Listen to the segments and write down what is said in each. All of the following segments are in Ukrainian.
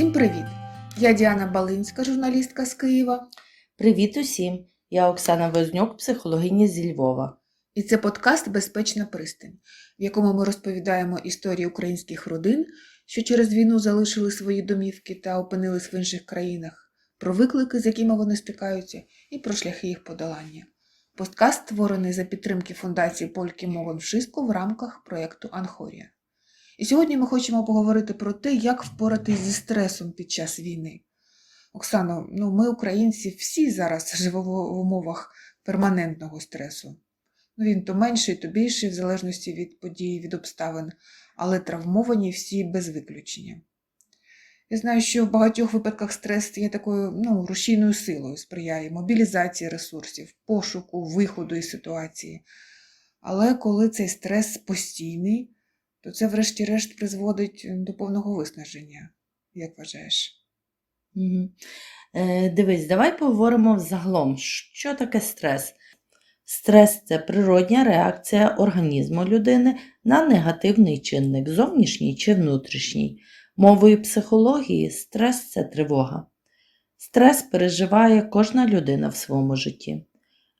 Всім привіт! Я Діана Балинська, журналістка з Києва, Привіт усім! Я Оксана Вознюк, психологиня зі Львова. і це подкаст Безпечна пристань, в якому ми розповідаємо історії українських родин, що через війну залишили свої домівки та опинились в інших країнах, про виклики, з якими вони стикаються, і про шляхи їх подолання. Подкаст створений за підтримки фундації Польки Мовен Вшиско в рамках проєкту Анхорія. І сьогодні ми хочемо поговорити про те, як впоратись зі стресом під час війни. Оксано, ну ми, українці, всі зараз живемо в умовах перманентного стресу. Ну, він то менший, то більший, в залежності від подій, від обставин, але травмовані всі без виключення. Я знаю, що в багатьох випадках стрес є такою ну, рушійною силою, сприяє мобілізації ресурсів, пошуку, виходу із ситуації. Але коли цей стрес постійний, то це, врешті-решт, призводить до повного виснаження. Як вважаєш? Угу. Е, дивись, давай поговоримо взагалом, що таке стрес. Стрес це природня реакція організму людини на негативний чинник, зовнішній чи внутрішній. Мовою психології стрес це тривога. Стрес переживає кожна людина в своєму житті.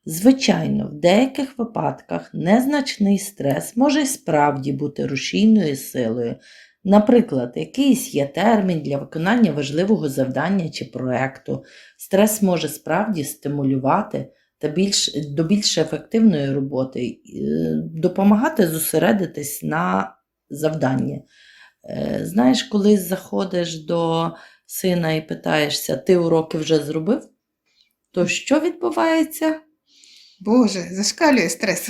Звичайно, в деяких випадках незначний стрес може й справді бути рушійною силою. Наприклад, якийсь є термін для виконання важливого завдання чи проекту. Стрес може справді стимулювати та більш, до більш ефективної роботи, е, допомагати зосередитись на завданні. Е, Знаєш, коли заходиш до сина і питаєшся, ти уроки вже зробив? То що відбувається? Боже, зашкалює стрес.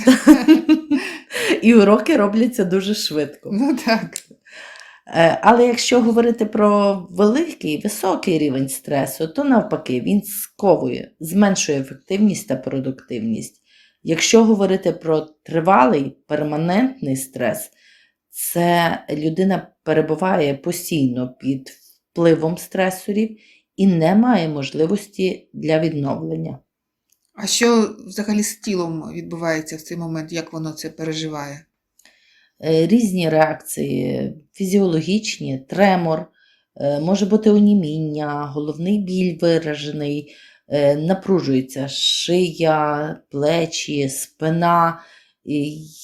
І уроки робляться дуже швидко. Ну так. Е, Але якщо говорити про великий, високий рівень стресу, то навпаки, він сковує, зменшує ефективність та продуктивність. Якщо говорити про тривалий перманентний стрес, це людина перебуває постійно під впливом стресорів і не має можливості для відновлення. А що взагалі з тілом відбувається в цей момент, як воно це переживає? Е, Різні реакції фізіологічні, тремор, е, може бути оніміння, головний біль виражений, е, напружується шия, плечі, спина.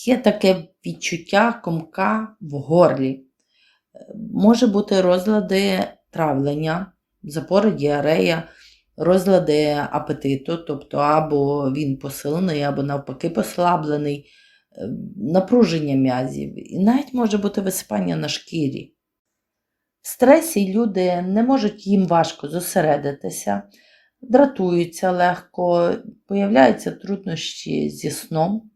Є таке відчуття комка в горлі. Може бути розлади травлення, запори, діарея, розлади апетиту, тобто або він посилений, або навпаки послаблений, е, напруження м'язів, і навіть може бути висипання на шкірі. В стресі люди не можуть їм важко зосередитися, дратуються легко, появляються труднощі зі сном.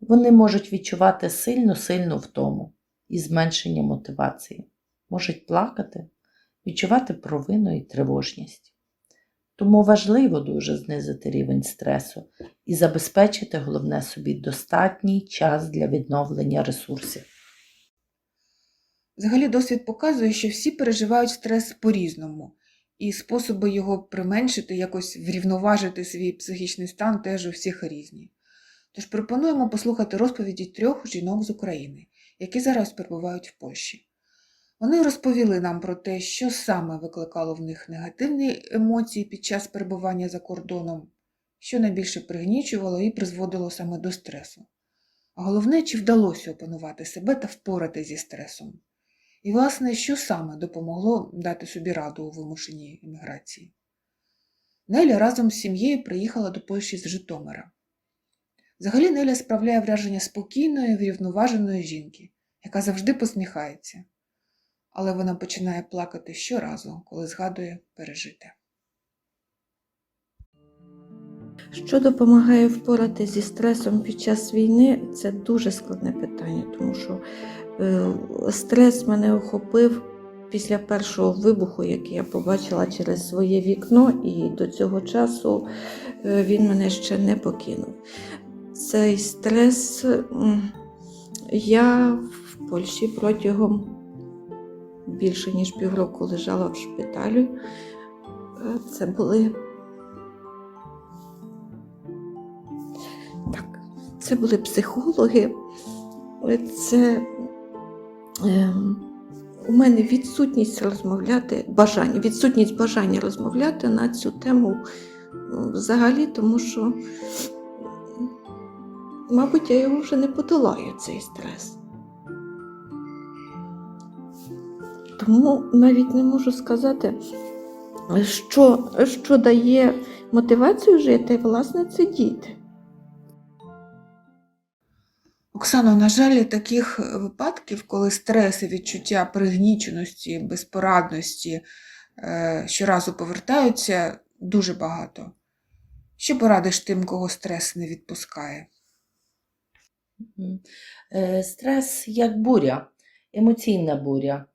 Вони можуть відчувати сильну-сильну втому і зменшення мотивації, можуть плакати, відчувати провину і тривожність. Тому важливо дуже знизити рівень стресу і забезпечити головне собі достатній час для відновлення ресурсів. Взагалі досвід показує, що всі переживають стрес по-різному, і способи його применшити, якось врівноважити свій психічний стан теж у всіх різні. Тож пропонуємо послухати розповіді трьох жінок з України, які зараз перебувають в Польщі. Вони розповіли нам про те, що саме викликало в них негативні емоції під час перебування за кордоном, що найбільше пригнічувало і призводило саме до стресу. А головне, чи вдалося опанувати себе та впорати зі стресом. І, власне, що саме допомогло дати собі раду у вимушеній еміграції. Неля разом з сім'єю приїхала до Польщі з Житомира. Взагалі Неля справляє враження спокійної, врівноваженої жінки, яка завжди посміхається. Але вона починає плакати щоразу, коли згадує пережите. Що допомагає впоратися зі стресом під час війни, це дуже складне питання, тому що е, стрес мене охопив після першого вибуху, який я побачила через своє вікно, і до цього часу е, він мене ще не покинув. Цей стрес я в Польщі протягом більше ніж півроку лежала в шпиталі. Е, Це були Так, це були психологи, це ем, у мене відсутність розмовляти бажання, відсутність бажання розмовляти на цю тему взагалі, тому що, мабуть, я його вже не подолаю, цей стрес. Тому навіть не можу сказати, що, що дає мотивацію жити, власне, це діти. Оксано, на жаль, таких випадків, коли стрес і відчуття пригніченості, безпорадності е, щоразу повертаються, дуже багато. Що порадиш тим, кого стрес не відпускає? Е, Стрес як буря, емоційна буря.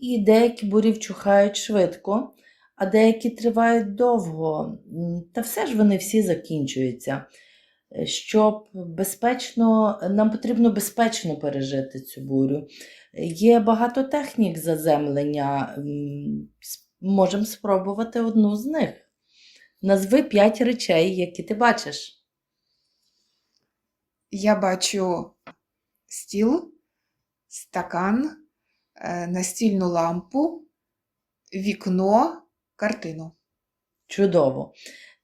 І деякі бурі вчухають швидко, а деякі тривають довго. Та все ж вони всі закінчуються. Е, Щоб безпечно, нам потрібно безпечно пережити цю бурю. Є багато технік заземлення. Можемо спробувати одну з них. Назви п'ять речей, які ти бачиш. Я бачу стіл, стакан, настільну лампу, вікно, картину. Чудово.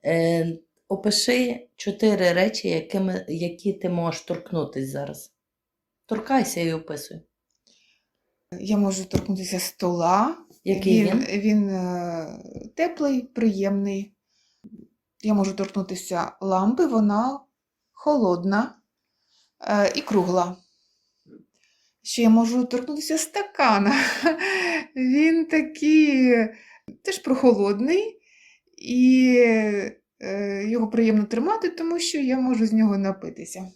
Е, опиши чотири речі, якими, які ти можеш торкнутися зараз. Торкайся і описуй. Я можу торкнутися стола. Який він? він? Він е, теплий, приємний. Я можу торкнутися лампи, вона холодна е, і кругла. Ще я можу торкнутися стакана. Він такий теж прохолодний, і е, його приємно тримати, тому що я можу з нього напитися.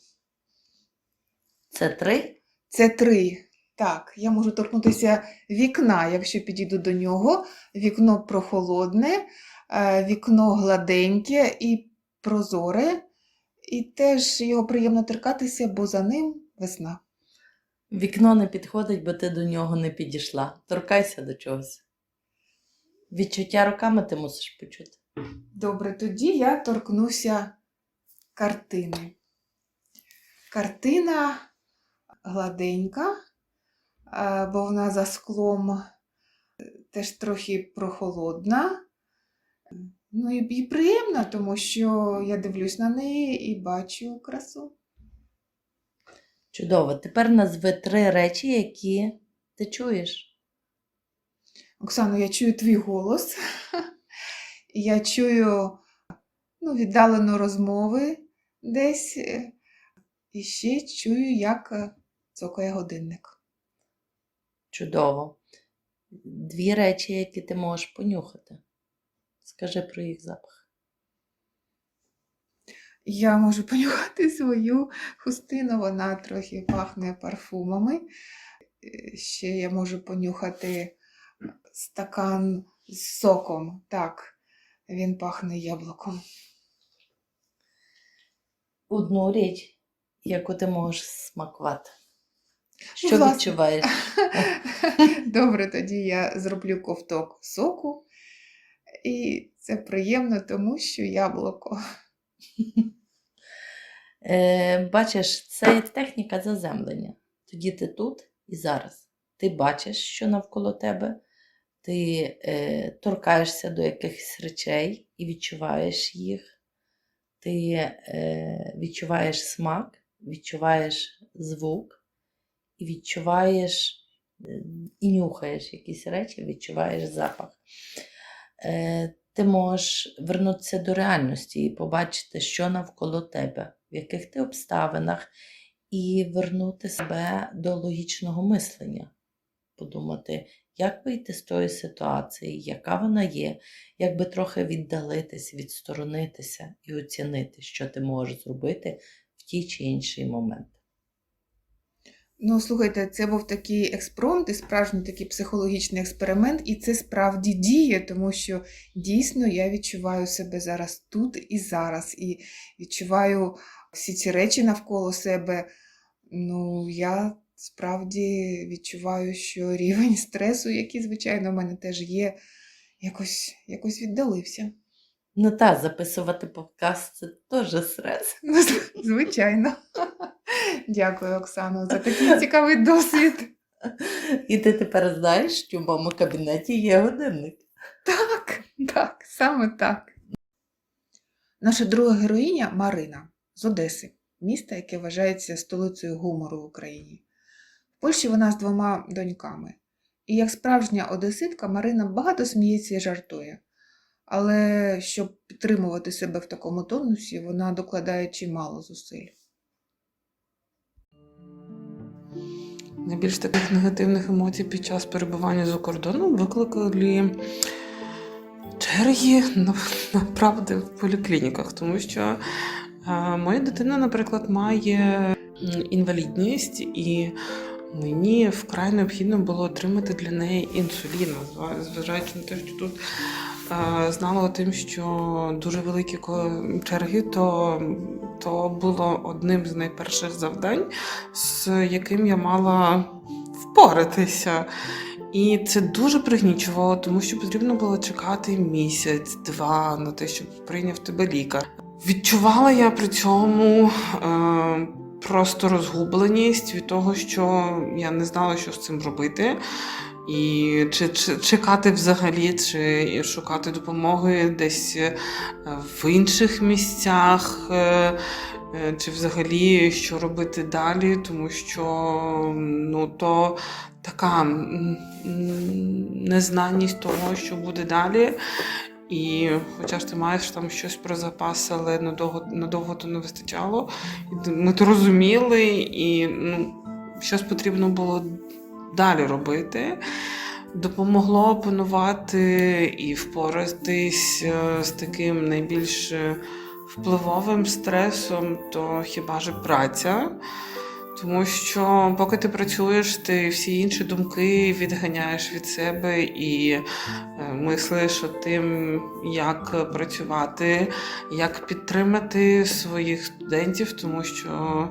Це три. Це три. Так, я можу торкнутися вікна, якщо підійду до нього. Вікно прохолодне, е, вікно гладеньке і прозоре. І теж його приємно торкатися, бо за ним весна. Вікно не підходить, бо ти до нього не підійшла. Торкайся до чогось. Відчуття руками ти мусиш почути. Добре, тоді я торкнуся картини. Картина гладенька, бо вона за склом е, теж трохи прохолодна. Ну і приємна, тому що я дивлюсь на неї і бачу красу. Чудово. Тепер назви три речі, які ти чуєш. Оксано, я чую твій голос. Я чую ну, віддалено розмови десь. І ще чую, як е, цокає годинник. Чудово. Дві речі, які ти можеш понюхати. Скажи про їх запах. Я можу понюхати свою хустину, вона трохи пахне парфумами. Е, Ще я можу понюхати стакан з соком. Так, він пахне яблуком. Одну річ, яку ти можеш смакувати. Що Ну, власне. відчуваєш? Добре, тоді я зроблю ковток соку. І це приємно, тому що яблуко. Е, бачиш, це техніка заземлення. Тоді ти тут і зараз. Ти бачиш, що навколо тебе, ти е, торкаєшся до якихось речей і відчуваєш їх. Ти е, відчуваєш смак, відчуваєш звук і відчуваєш е, і нюхаєш якісь речі, відчуваєш запах. Е, ти можеш вернутися до реальності і побачити, що навколо тебе, в яких ти обставинах, і вернути себе до логічного мислення, подумати, як вийти з тої ситуації, яка вона є, як би трохи віддалитись, відсторонитися і оцінити, що ти можеш зробити в ті чи інший момент. Ну, слухайте, це був такий експромт і справжній такий психологічний експеримент, і це справді діє, тому що дійсно я відчуваю себе зараз тут і зараз, і відчуваю всі ці речі навколо себе. Ну, я справді відчуваю, що рівень стресу, який, звичайно, в мене теж є, якось, якось віддалився. Ну та, записувати подкаст це теж стрес. Ну, звичайно. Дякую, Оксано, за такий цікавий досвід. І ти тепер знаєш, що в моєму кабінеті є годинник. Так, так, саме так. Наша друга героїня Марина з Одеси, міста, яке вважається столицею гумору в Україні. В Польщі вона з двома доньками. І як справжня одеситка, Марина багато сміється і жартує. Але щоб підтримувати себе в такому тонусі, вона докладає чимало зусиль. Найбільш таких негативних емоцій під час перебування за кордоном викликали черги направди в поліклініках, тому що е, моя дитина, наприклад, має інвалідність, і мені вкрай необхідно було отримати для неї інсулін, зважаючи на те, що тут знала тим, що дуже великі черги, то, то було одним з найперших завдань, з яким я мала впоратися. І це дуже пригнічувало, тому що потрібно було чекати місяць-два на те, щоб прийняв тебе лікар. Відчувала я при цьому е, просто розгубленість від того, що я не знала, що з цим робити. І чи, чи чекати взагалі, чи шукати допомоги десь е, в інших місцях, е, е, чи взагалі що робити далі, тому що ну, то така незнаність того, що буде далі. І хоча ж ти маєш там щось про запас, але надовго, надовго то не вистачало. Ми то розуміли, і ну, щось потрібно було далі робити. Допомогло опанувати і впоратись е, з таким найбільш е, впливовим стресом, то хіба ж праця. Тому що поки ти працюєш, ти всі інші думки відганяєш від себе і е, мислиш о тим, як працювати, як підтримати своїх студентів, тому що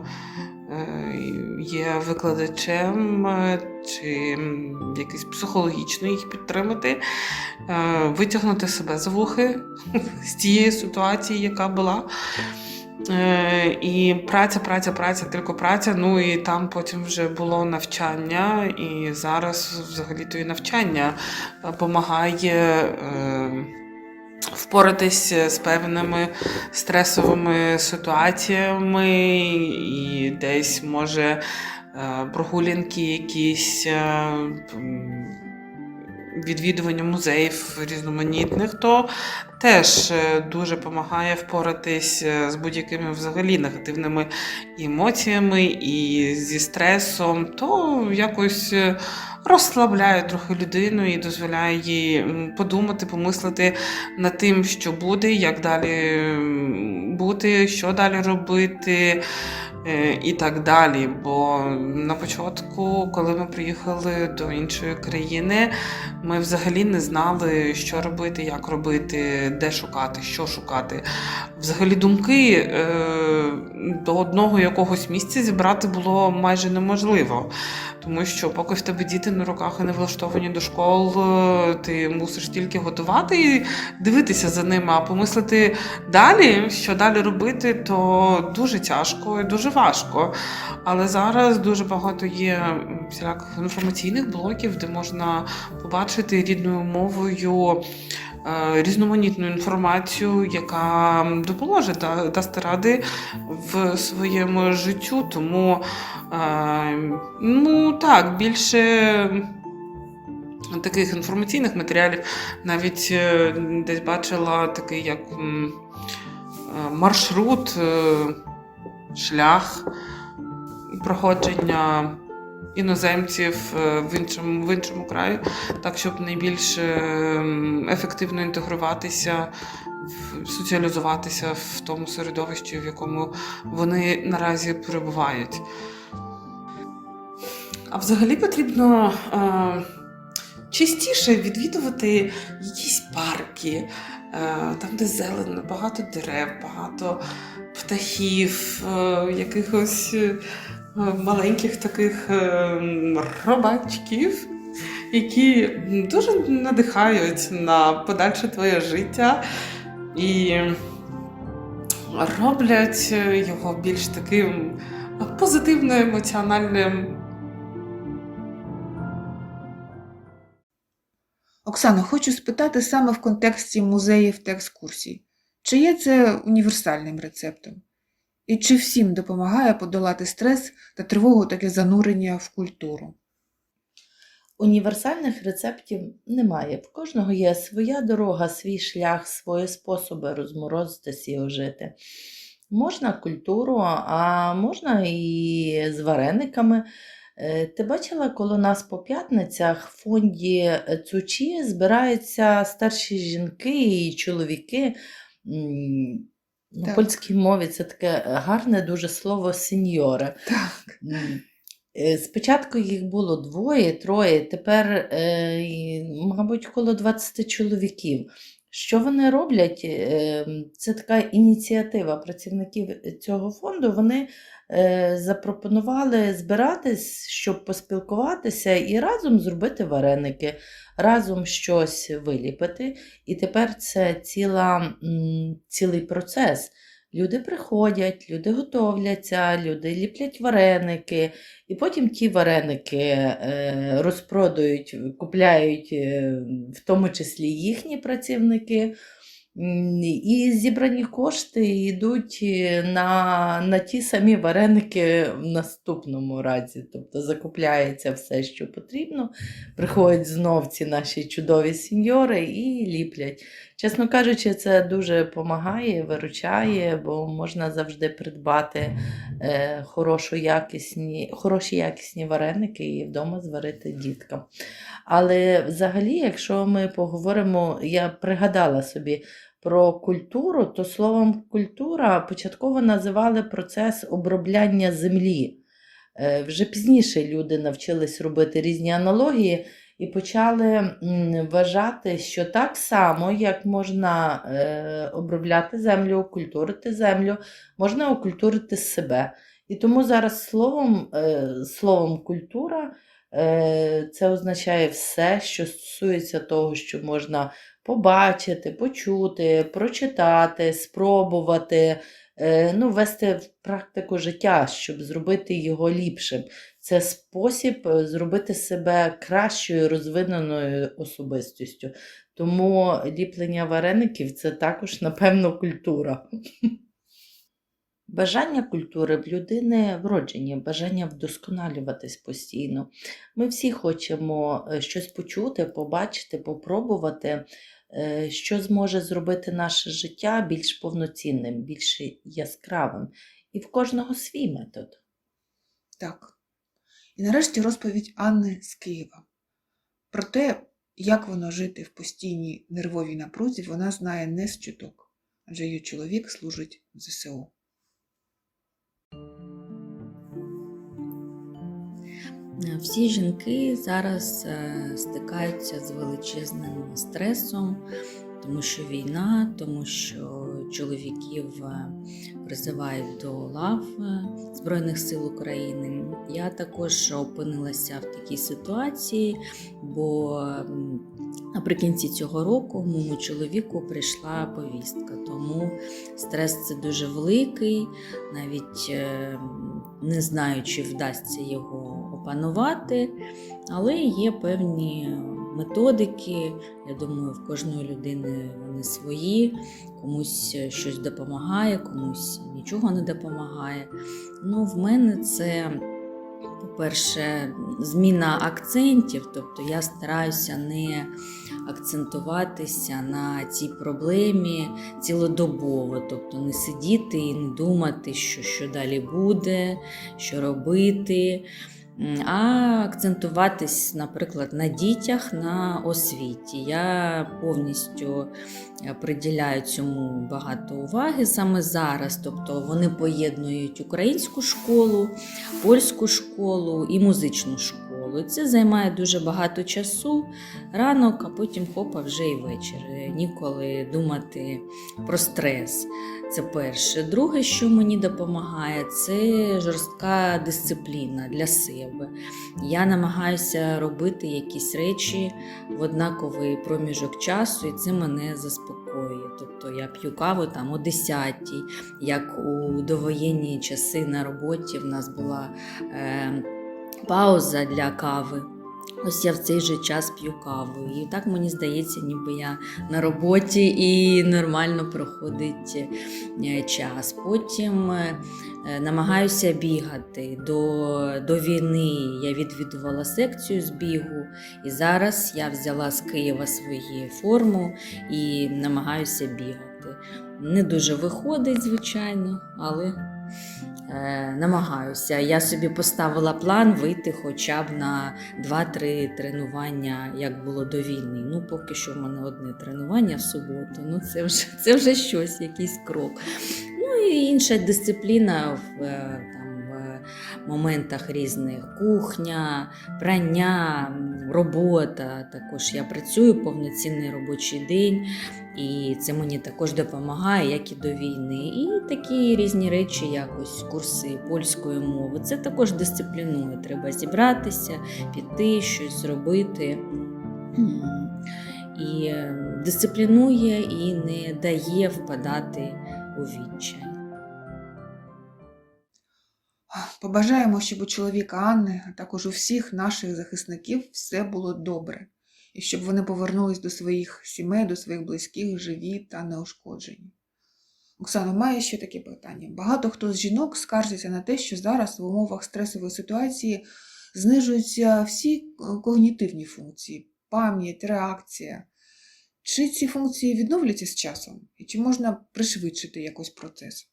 є викладачем е, чи м, якось психологічно їх підтримати, е, витягнути себе за вухи з тієї ситуації, яка була. Е, І праця, праця, праця, тільки праця. Ну і там потім вже було навчання, і зараз взагалі то і навчання допомагає впоратись з певними стресовими ситуаціями, і десь може е, прогулянки якісь. е, Відвідування музеїв різноманітних, то теж е, дуже допомагає впоратись е, з будь-якими взагалі негативними емоціями і зі стресом, то якось розслабляє трохи людину і дозволяє їй подумати, помислити над тим, що буде, як далі бути, що далі робити. е, І так далі. Бо на початку, коли ми приїхали до іншої країни, ми взагалі не знали, що робити, як робити, де шукати, що шукати. Взагалі думки е, до одного якогось місця зібрати було майже неможливо. Тому що поки в тебе діти на руках і не влаштовані до школ, е, ти мусиш тільки готувати і дивитися за ними, а помислити далі, що далі робити, то дуже тяжко і дуже важко. Але зараз дуже багато є всіляких інформаційних блоків, де можна побачити рідною мовою різноманітну інформацію, яка допоможе да- дасти ради в своєму життю. Тому е, ну так, більше. Таких інформаційних матеріалів навіть е, десь бачила такий як е, маршрут, е, шлях проходження іноземців е, в іншому, в іншому краї, так щоб найбільш е, ефективно інтегруватися, соціалізуватися в тому середовищі, в якому вони наразі перебувають. А взагалі потрібно е, частіше відвідувати якісь парки, е, там, де зелено, багато дерев, багато птахів, е, якихось е, маленьких таких ем, робачків, які дуже надихають на подальше твоє життя і роблять його більш таким позитивно емоціональним. Оксана хочу спитати саме в контексті музеїв та екскурсій, чи є це універсальним рецептом? І чи всім допомагає подолати стрес та тривогу таке занурення в культуру? Універсальних рецептів немає. В кожного є своя дорога, свій шлях, свої способи розморозитися і ожити. Можна культуру, а можна і з варениками. Е, Ти бачила, коли у нас по п'ятницях в фонді Цучі збираються старші жінки і чоловіки. На Так. польській мові це таке гарне дуже слово сеньоре. Так. Е, Спочатку їх було двоє, троє, тепер, е, мабуть, коло 20 чоловіків. Що вони роблять? Е, Це така ініціатива працівників цього фонду. Вони е, запропонували збиратись, щоб поспілкуватися і разом зробити вареники, разом щось виліпити. І тепер це ціла, цілий процес. Люди приходять, люди готовляться, люди ліплять вареники, і потім ті вареники е, розпродають, купляють е, в тому числі їхні працівники. І зібрані кошти йдуть е, на, на ті самі вареники в наступному разі. Тобто закупляється все, що потрібно. Приходять знов ці наші чудові сеньори і ліплять. Чесно кажучи, це дуже допомагає, виручає, бо можна завжди придбати е, хорошу якісні, хороші якісні вареники і вдома зварити діткам. Але взагалі, якщо ми поговоримо, я пригадала собі про культуру, то словом культура початково називали процес обробляння землі. Е, Вже пізніше люди навчились робити різні аналогії і почали вважати, що так само, як можна е, обробляти землю, окультурити землю, можна окультурити себе. І тому зараз словом, е, словом культура е, це означає все, що стосується того, що можна побачити, почути, прочитати, спробувати, ну, ввести в практику життя, щоб зробити його ліпшим. Це спосіб е, зробити себе кращою розвиненою особистістю. Тому ліплення вареників це також, напевно, культура. Бажання культури в людини вроджені, бажання вдосконалюватись постійно. Ми всі хочемо е, щось почути, побачити, попробувати, е, що зможе зробити наше життя більш повноцінним, більш яскравим. І в кожного свій метод. Так. І нарешті розповідь Анни з Києва. Про те, як воно жити в постійній нервовій напрузі, вона знає не з чуток, адже її чоловік служить в ЗСУ. Всі жінки зараз е, стикаються з величезним стресом, тому що війна, тому що чоловіків е, призивають до лав е, Збройних сил України. Я також опинилася в такій ситуації, бо наприкінці цього року моєму чоловіку прийшла повістка, тому стрес це дуже великий, навіть е, не знаю, чи вдасться його опанувати, але є певні методики. Я думаю, в кожної людини вони свої, комусь щось допомагає, комусь нічого не допомагає. Ну, в мене це. По-перше, зміна акцентів, тобто я стараюся не акцентуватися на цій проблемі цілодобово, тобто не сидіти і не думати, що, що далі буде, що робити, а акцентуватись, наприклад, на дітях, на освіті. Я повністю е, приділяю цьому багато уваги саме зараз. Тобто вони поєднують українську школу, польську школу і музичну школу. І Це займає дуже багато часу, ранок, а потім хопа вже і вечір. Ніколи думати про стрес. Це перше. Друге, що мені допомагає, це жорстка дисципліна для себе. Я намагаюся робити якісь речі в однаковий проміжок часу, і це мене заспокоює. Тобто я п'ю каву там о 10 як у довоєнні часи на роботі в нас була е, пауза для кави. Ось я в цей же час п'ю каву. І так мені здається, ніби я на роботі і нормально проходить е, час. Потім е, намагаюся бігати. До, до війни я відвідувала секцію з бігу, і зараз я взяла з Києва свою форму і намагаюся бігати. Не дуже виходить, звичайно, але намагаюся. Я собі поставила план вийти хоча б на 2-3 тренування, як було до війни. Ну, поки що в мене одне тренування в суботу. Ну, це вже, це вже щось, якийсь крок. Ну і інша дисципліна в, е, моментах різних кухня, прання, робота. Також я працюю повноцінний робочий день. І це мені також допомагає, як і до війни. І такі різні речі, як ось курси польської мови. Це також дисциплінує. Треба зібратися, піти, щось зробити. І е, дисциплінує і не дає впадати у відчай. Побажаємо, щоб у чоловіка Анни, а також у всіх наших захисників все було добре, і щоб вони повернулись до своїх сімей, до своїх близьких, живі та неушкоджені. Оксано, має ще таке питання. Багато хто з жінок скаржиться на те, що зараз в умовах стресової ситуації знижуються всі е, когнітивні функції, пам'ять, реакція. Чи ці функції відновляться з часом? І чи можна пришвидшити якось процес?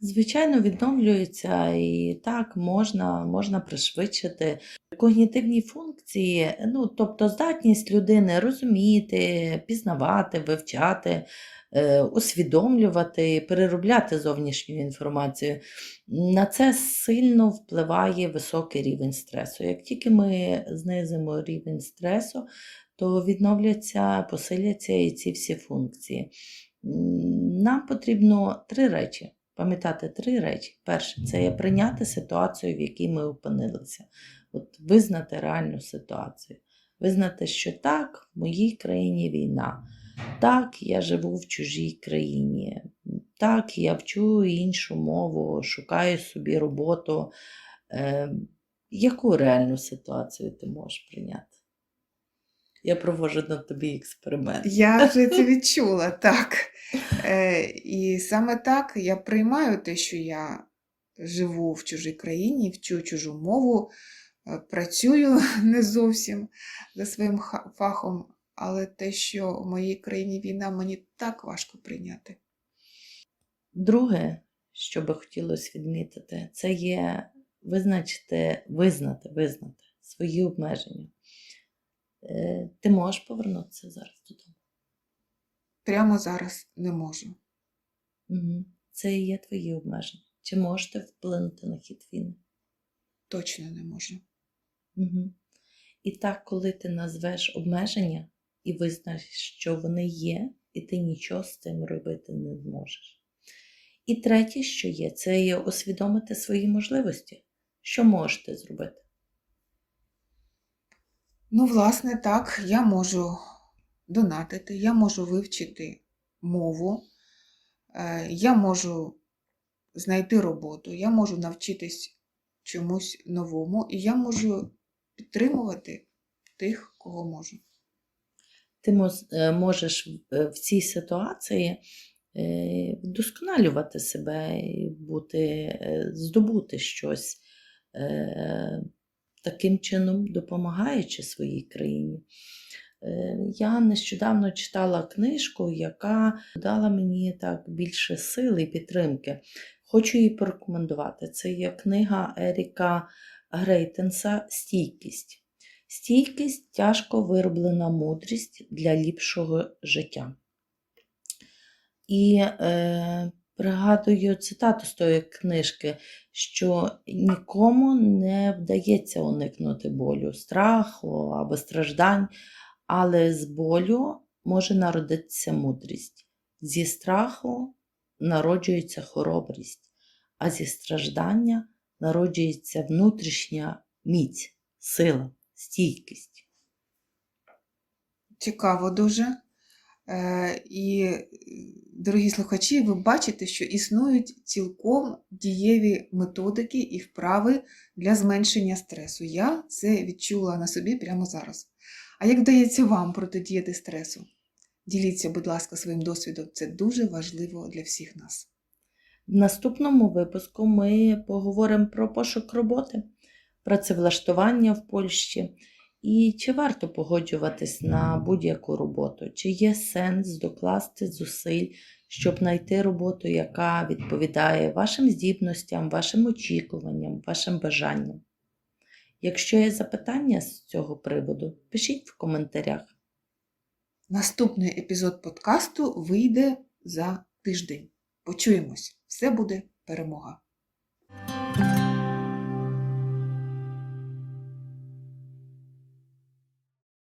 Звичайно, відновлюється і так можна, можна пришвидшити когнітивні функції, ну, тобто здатність людини розуміти, пізнавати, вивчати, е, усвідомлювати, переробляти зовнішню інформацію. На це сильно впливає високий рівень стресу. Як тільки ми знизимо рівень стресу, то відновляться, посиляться і ці всі функції. Нам потрібно три речі. Пам'ятати три речі. Перше, це є прийняти ситуацію, в якій ми опинилися. От визнати реальну ситуацію. Визнати, що так, в моїй країні війна. Так, я живу в чужій країні. Так, я вчу іншу мову, шукаю собі роботу. Е, яку реальну ситуацію ти можеш прийняти? Я проводжу над тобі експеримент. Я вже це відчула, так. Е, і саме так я приймаю те, що я живу в чужій країні, вчу чужу мову, е, працюю не зовсім за своїм фахом, але те, що в моїй країні війна, мені так важко прийняти. Друге, що би хотілося відмітити, це є визначити, визнати, визнати свої обмеження. Е, Ти можеш повернутися зараз додому. Прямо зараз не можу. Угу. Це і є твої обмеження. Чи можете вплинути на хід війни? Точно не можу. Угу. І так, коли ти назвеш обмеження і визнаєш, що вони є, і ти нічого з цим робити не зможеш. І третє, що є, це є усвідомити свої можливості. Що можете зробити? Ну, власне, так, я можу донатити, я можу вивчити мову, е, я можу знайти роботу, я можу навчитись чомусь новому, і я можу підтримувати тих, кого можу. Ти е, можеш в- е, цій ситуації вдосконалювати себе бути, здобути щось, таким чином допомагаючи своїй країні. Е, Я нещодавно читала книжку, яка дала мені так більше сили і підтримки. Хочу її порекомендувати. Це є книга Еріка Грейтенса Стійкість. Стійкість тяжко вироблена мудрість для ліпшого життя. І е, пригадую цитату з тої книжки, що нікому не вдається уникнути болю, страху або страждань, але з болю може народитися мудрість. Зі страху народжується хоробрість, а зі страждання народжується внутрішня міць, сила, стійкість. Цікаво дуже. Е, І, е, дорогі слухачі, ви бачите, що існують цілком дієві методики і вправи для зменшення стресу. Я це відчула на собі прямо зараз. А як вдається вам протидіяти стресу? Діліться, будь ласка, своїм досвідом. Це дуже важливо для всіх нас. В наступному випуску ми поговоримо про пошук роботи, працевлаштування в Польщі і чи варто погоджуватись на будь-яку роботу, чи є сенс докласти зусиль, щоб знайти роботу, яка відповідає вашим здібностям, вашим очікуванням, вашим бажанням. Якщо є запитання з цього приводу, пишіть в коментарях. Наступний епізод подкасту вийде за тиждень. Почуємось. Все буде перемога!